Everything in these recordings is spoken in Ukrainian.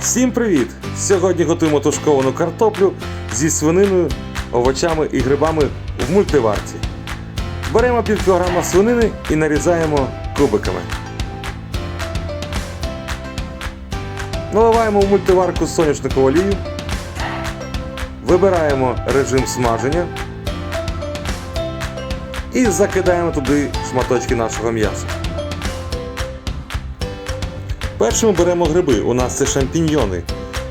Всім привіт! Сьогодні готуємо тушковану картоплю зі свининою, овочами і грибами в мультиварці. Беремо пів кілограма свинини і нарізаємо кубиками. Наливаємо в мультиварку соняшникову олію. Вибираємо режим смаження і закидаємо туди шматочки нашого м'яса. Першими беремо гриби, у нас це шампіньйони.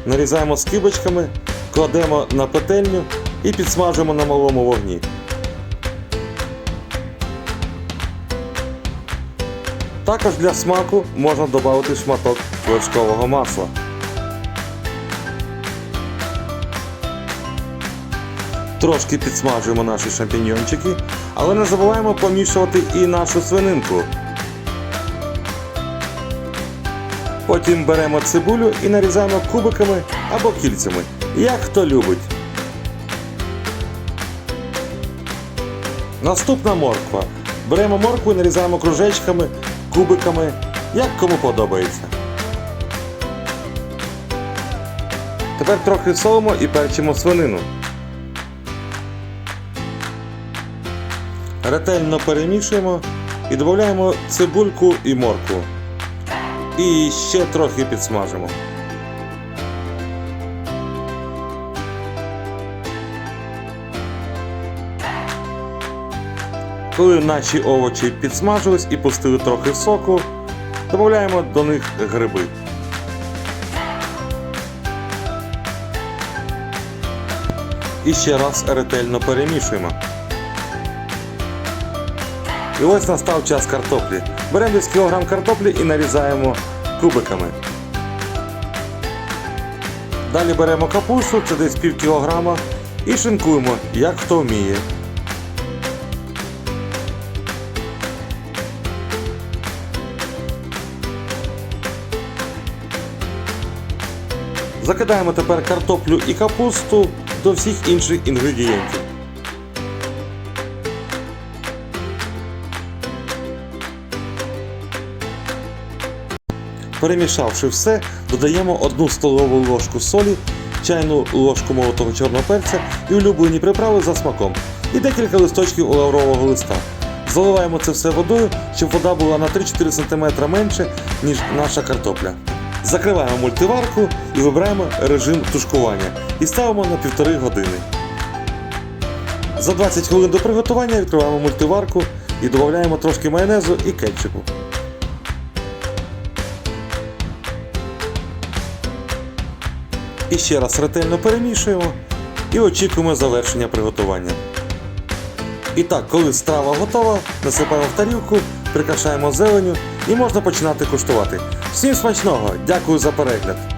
Нарізаємо скибочками, кладемо на петельню і підсмажуємо на малому вогні. Також для смаку можна додати шматок вершкового масла. Трошки підсмажуємо наші шампіньйончики, але не забуваємо помішувати і нашу свининку. Потім беремо цибулю і нарізаємо кубиками або кільцями, як хто любить. Наступна морква. Беремо моркву і нарізаємо кружечками, кубиками, як кому подобається. Тепер трохи солимо і перчимо свинину. Ретельно перемішуємо і додаємо цибульку і моркву. І ще трохи підсмажимо. Коли наші овочі підсмажились і пустили трохи соку, додаємо до них гриби. І ще раз ретельно перемішуємо. І ось настав час картоплі. Беремо десь кілограм картоплі і нарізаємо кубиками. Далі беремо капусту, це десь пів кілограма, і шинкуємо, як хто вміє. Закидаємо тепер картоплю і капусту до всіх інших інгредієнтів. Перемішавши все, додаємо 1 столову ложку солі, чайну ложку молотого чорного перця і улюблені приправи за смаком. І декілька листочків лаврового листа. Заливаємо це все водою, щоб вода була на 3-4 см менше, ніж наша картопля. Закриваємо мультиварку і вибираємо режим тушкування і ставимо на півтори години. За 20 хвилин до приготування відкриваємо мультиварку і додаємо трошки майонезу і кетчупу. І ще раз ретельно перемішуємо і очікуємо завершення приготування. І так, коли страва готова, насипаємо в тарілку, прикрашаємо зеленю і можна починати куштувати. Всім смачного! Дякую за перегляд!